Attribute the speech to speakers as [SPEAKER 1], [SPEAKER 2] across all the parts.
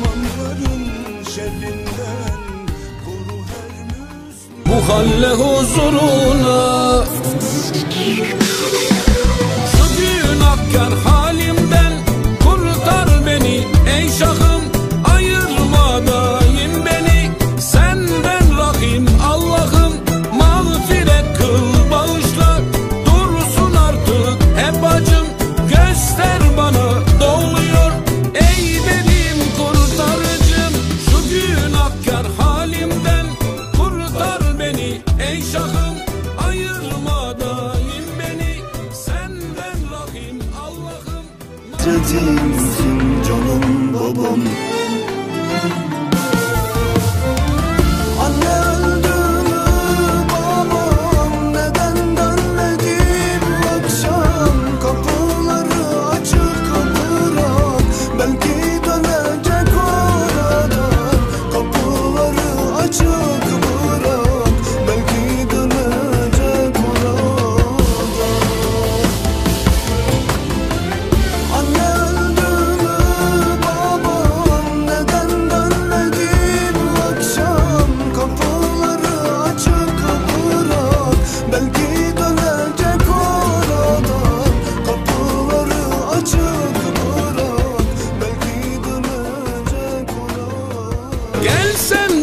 [SPEAKER 1] düşmanların şerrinden koru her Müslüman. Bu halle huzuru Ey şahım ayırma daim beni senden rahim Allah'ım.
[SPEAKER 2] Cetimsin canım babam.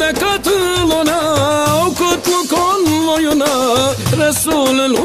[SPEAKER 1] Sen de katıl ona O kutlu konvoyuna Resulül